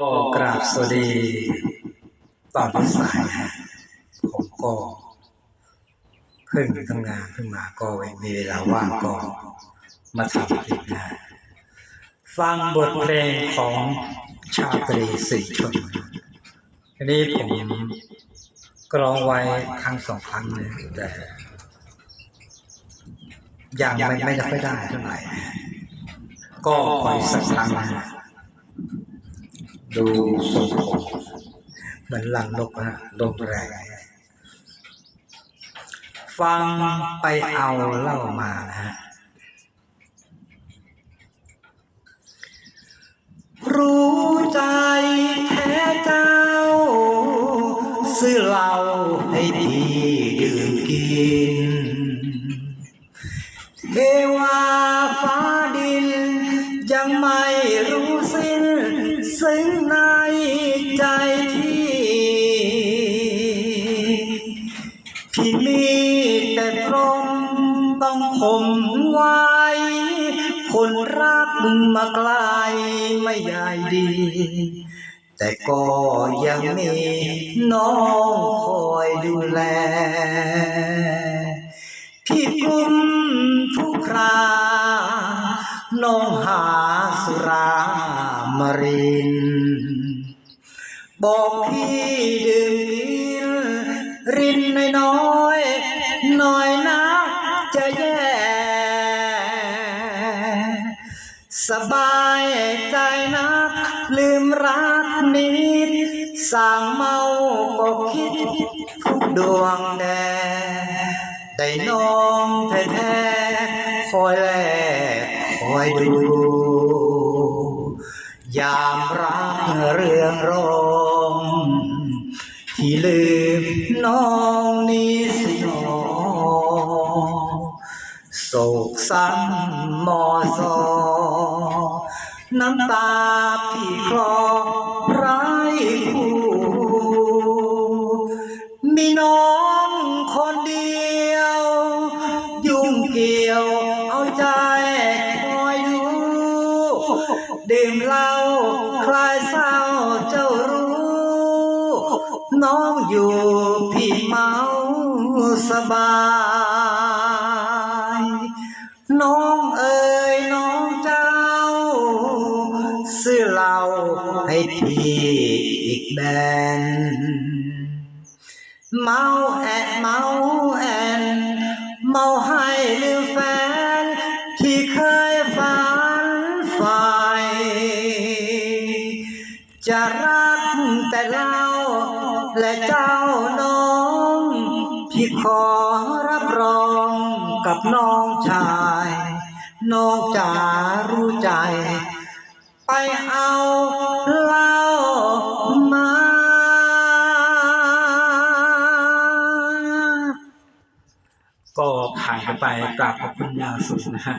ก็กราบสวัสดีตอนสายนะฮะผมก็เพิ่งทำงานเพิ่งมาก็มีเวลาว่างก็มาทำคลิปนะฮะฟังบทเพลงของชาตรีสีชนทีนี้ผมกรองไว้ครั้งสองครั้งเลยแต่ยังไม่ไม่ได้เท่าไหร่ก็คอยสักครั้งนะ ดูทรงผมเหมือนหลังนกนะฮะลมแรงฟังไปเอาเล่ามานะฮะรู้ใจแท้เจ้า ซื้อเหล้าให้พี่ดื่มกิน เทวาฟ้าดิน ยังไม่รู้สิ้น พี่มีแต่พรหมต้องคมไว้ คนรักมาไกลไม่ใหญ่ดี แต่ก็ยังมีน้องคอยดูแล พี่กลุ้มทุกคราน้องหาสุรามริน บอกพี่ดื่ม รินน้อยๆหน่อยนะจะแย่สบายใจนักลืมรักนิดสั่งเมาก็คิดทุกดวงแดได้น้องแท้ๆคอยแลคอยดูยามรักเรื่องรอ ที่ลืมน้องนี้สิหนอโศกสันมอซอน้ำตาพี่คลอไร้คู่มีน้องคนเดียว ยุ่งเกี่ยวเอาใจคอยดูดื่มเหล้าคลายเศร้าเจ้ารู้ น้องอยู่พี่เมาสบาย น้องเอ๋ยน้องเจ้า ซื้อเหล้าให้พี่อีกแบนเมาแอะเมาแอนเมาให้ลืมแฟน ที่เคยฝันฝ่จะรัก แต่เล่า และเจ้าน้อง พี่ขอรับรองกับน้องชาย น้องจะรู้ใจ ไปเอาเหล้ามาก็ผ่านกันไปกราบขอบคุณยาสูงนะฮะ